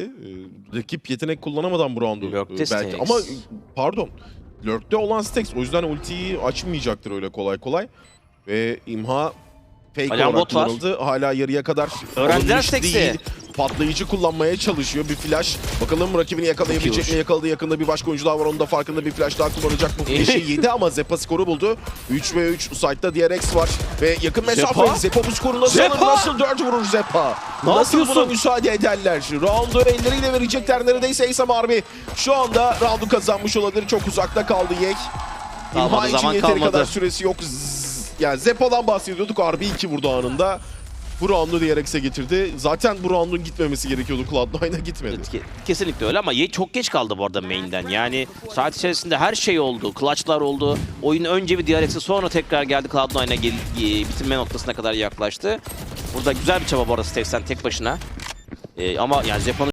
Stax'i. Ee, rakip yetenek kullanamadan bu roundu. Lurk'te e, belki. Ama pardon. Lurk'te olan Stax. O yüzden ultiyi açmayacaktır öyle kolay kolay. Ve imha fake Alarm olarak kullanıldı. Hala yarıya kadar Öğrendiler Stax'i. Patlayıcı kullanmaya çalışıyor. Bir flash. Bakalım rakibini yakalayabilecek mi? Yakaladı yakında bir başka oyuncu daha var. Onun da farkında bir flash daha kullanacak mı? Flash'i yedi ama Zepa skoru buldu. 3 ve 3. Site'da DRX var. Ve yakın mesafe. Zepa? Zepa bu skoru nasıl alır? Zepa? Nasıl 4 vurur Zepa? Ne nasıl buna yapıyorsun? müsaade ederler? Round'u elleriyle verecekler neredeyse Ace Harbi. Şu anda round'u kazanmış olabilir. Çok uzakta kaldı Yek. Kalmadı, İmha için zaman yeteri kalmadı. kadar süresi yok. Zzz. Yani Zepa'dan bahsediyorduk. Harbi 2 vurdu anında. Bu roundu DRX'e getirdi. Zaten bu roundun gitmemesi gerekiyordu. Cloud9'a gitmedi. Ke- Kesinlikle öyle ama Ye çok geç kaldı bu arada main'den. Yani saat içerisinde her şey oldu. Clutch'lar oldu. Oyun önce bir DRX'e sonra tekrar geldi Cloud9'a gel- e, bitirme noktasına kadar yaklaştı. Burada güzel bir çaba bu arada Stax'ten tek başına. E, ama yani Zeppa'nın